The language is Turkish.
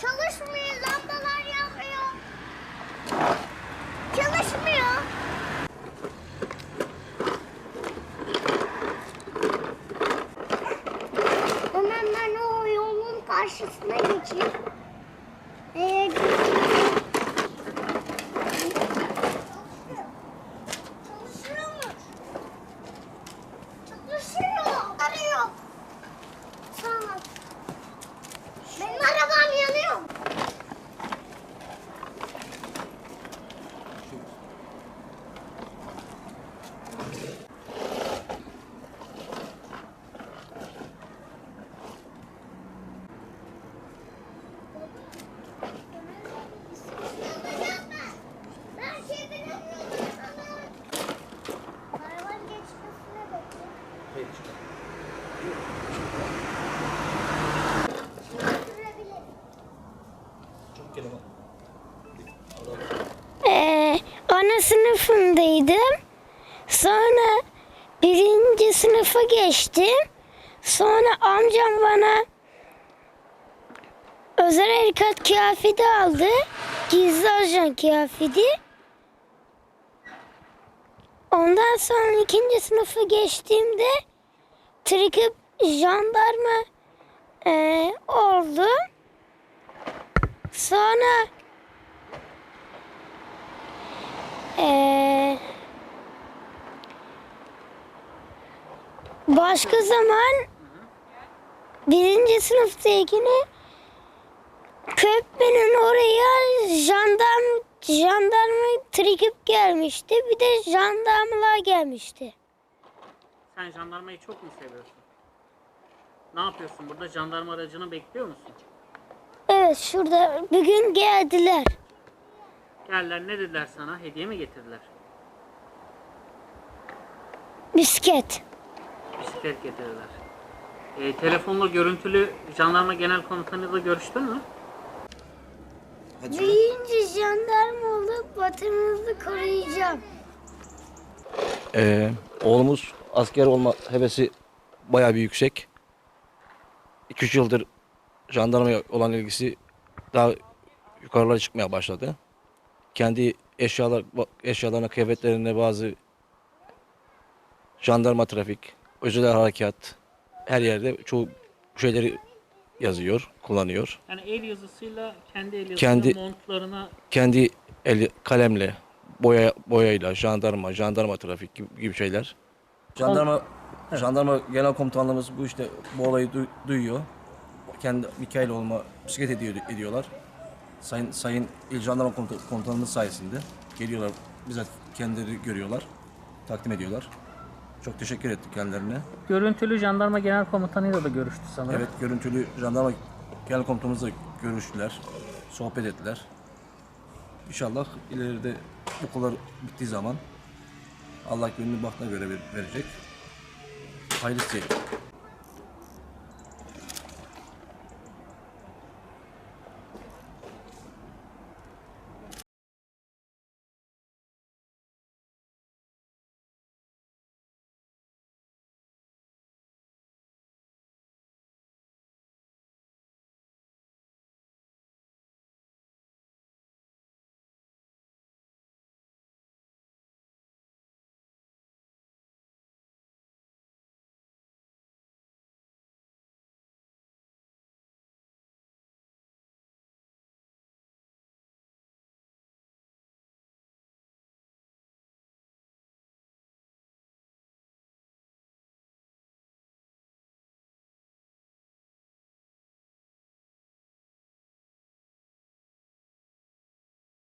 Çalışmıyor, lambalar yanmıyor. Çalışmıyor. Hemen ben o yolun karşısına geçeyim. Ee, ana sınıfındaydım. Sonra birinci sınıfa geçtim. Sonra amcam bana özel harekat kıyafeti aldı. Gizli ajan kıyafeti. Ondan sonra ikinci sınıfa geçtiğimde trikip jandarma ee, oldu. Sonra ee, başka zaman birinci sınıftakini köprünün oraya jandarm jandarma trikip gelmişti. Bir de jandarmalar gelmişti. Sen jandarmayı çok mu seviyorsun? Ne yapıyorsun? Burada jandarma aracını bekliyor musun? Evet şurada bir gün geldiler. Geldiler ne dediler sana? Hediye mi getirdiler? Bisiklet. Bisiklet getirdiler. Ee, telefonla görüntülü jandarma genel komutanıyla görüştün mü? Büyüyünce jandarma olup vatanımızı koruyacağım. Ee, oğlumuz asker olma hevesi bayağı bir yüksek. 2-3 yıldır jandarmaya olan ilgisi daha yukarılara çıkmaya başladı. Kendi eşyalar eşyalarına, kıyafetlerine bazı jandarma trafik, özel harekat her yerde çoğu şeyleri yazıyor, kullanıyor. Yani el yazısıyla kendi el yazısıyla Kendi- montlarına Kendi el, kalemle, boya boyayla, jandarma, jandarma trafik gibi, gibi şeyler. Jandarma Jandarma Genel Komutanlığımız bu işte bu olayı du- duyuyor. Kendi Mikail olma bisiklet ediyor, ediyorlar. Sayın Sayın İl Jandarma Komuta- Komutanımız sayesinde geliyorlar. Bizzat kendileri görüyorlar. Takdim ediyorlar. Çok teşekkür ettik kendilerine. görüntülü jandarma genel komutanıyla da görüştü sanırım. Evet görüntülü jandarma genel komutanımızla görüştüler. Sohbet ettiler. İnşallah ileride okullar bittiği zaman Allah gönlünü bahtına göre ver- verecek. Hayırlısı.